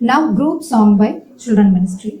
Now group song by Children Ministry.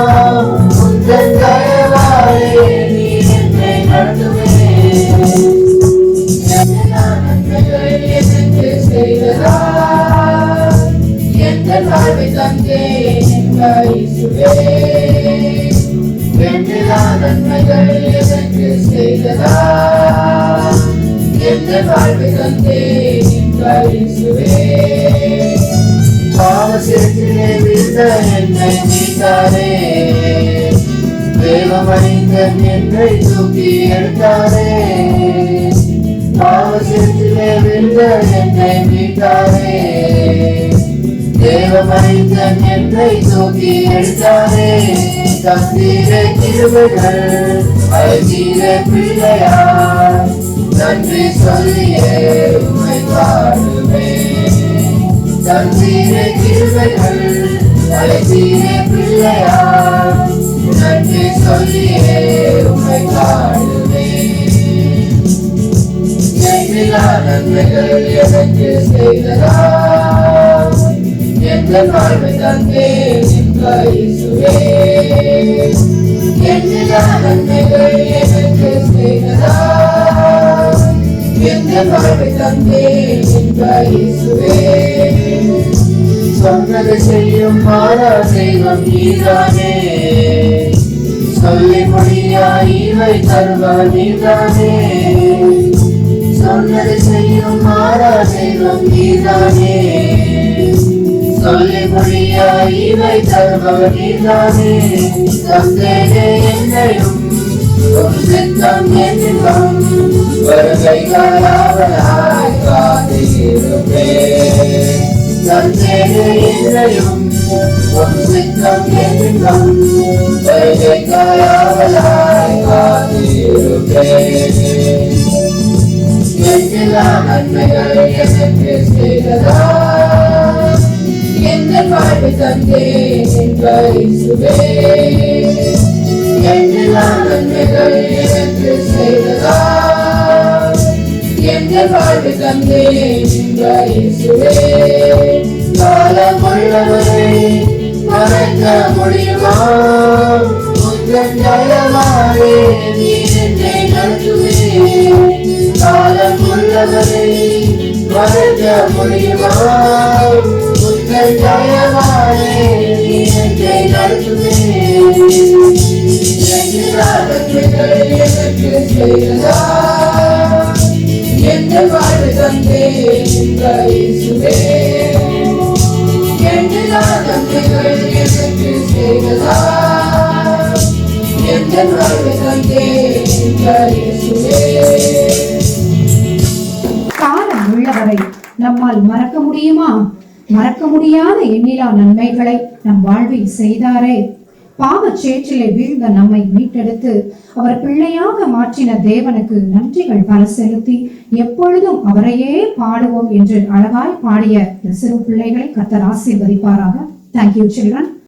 நன்மைகள் எனக்கு செய்ததா எந்த வாழ்வை தந்தேன் பாவசேற்றிலே வீழ்ந்த என்னை மீட்டாரே தேவமணிந்தன் என்னை தூக்கி எடுத்தாரே பாவசேற்றிலே என்னை மீட்டாரே. தேவமணிந்தன் என்னை தூக்கி எடுத்தாரே தந்தீரே திருவுகள் அழகீரே பிள்ளையார் நன்றி சொல்லியே உமை பாடுவேன் தந்தீரே கிருபைகள் அழைத்தீரே பிள்ளையார் நன்றி சொல்லியே உமை காடுவேன் நன்மைகள் எனக்கு செய்ததா எந்த வாழ்வை தந்தேன் இயேசுவே எண்ணிலா நன்மைகள் எனக்கு செய்ததா எந்த வாழ்வை தந்தேன் இயேசுவே சொன்னது செய்யும் மாறா செய்வம் நீதானே சொல்லி முடியா இவை தருவா நீதானே சொன்னது செய்யும் மாறா செய்வம் நீதானே. சொல்லி முடியா இவை தருபவர் நீதானே தந்தேனே என்னையும் உன் சித்தம் என்னும் வருகை காலாவலாய் காத்திருப்பேன் தந்தேனே என்னையும் உன் சித்தம் என்னும் வருகை காலாவலாய் காத்திருப்பேன் எல்லா நன்மைகள் எனக்கு செய்ததா எந்த வாழ்வு தந்தேன் இயேசுவே எல்லா நன்மைகள் எனக்கு செய்ததா எந்த வாழ்வு தந்தேன் இயேசுவே காலம் உள்ளவரை மறக்க முடியுமா உந்தன் தயவாலே நீ என்னை நடத்துவே காலம் உள்ளவரை மறக்க முடியுமா உங்கள் தயவாலே என்னை நடத்துவே எனக்கு தந்தே எனக்கு செய்ததா தந்தே காலம் உள்ளவரை நம்மால் மறக்க முடியுமா? மறக்க முடியாத எண்ணிலா நன்மைகளை நம் வாழ்வில் செய்தாரே. பாவச் சேற்றிலே வீழ்ந்த நம்மை மீட்டெடுத்து அவர் பிள்ளையாக மாற்றின தேவனுக்கு நன்றிகள் பல செலுத்தி எப்பொழுதும் அவரையே பாடுவோம் என்று அழகாய் பாடிய சிறு பிள்ளைகளை கத்தர் ஆசீர்வதிப்பாராக. Thank you children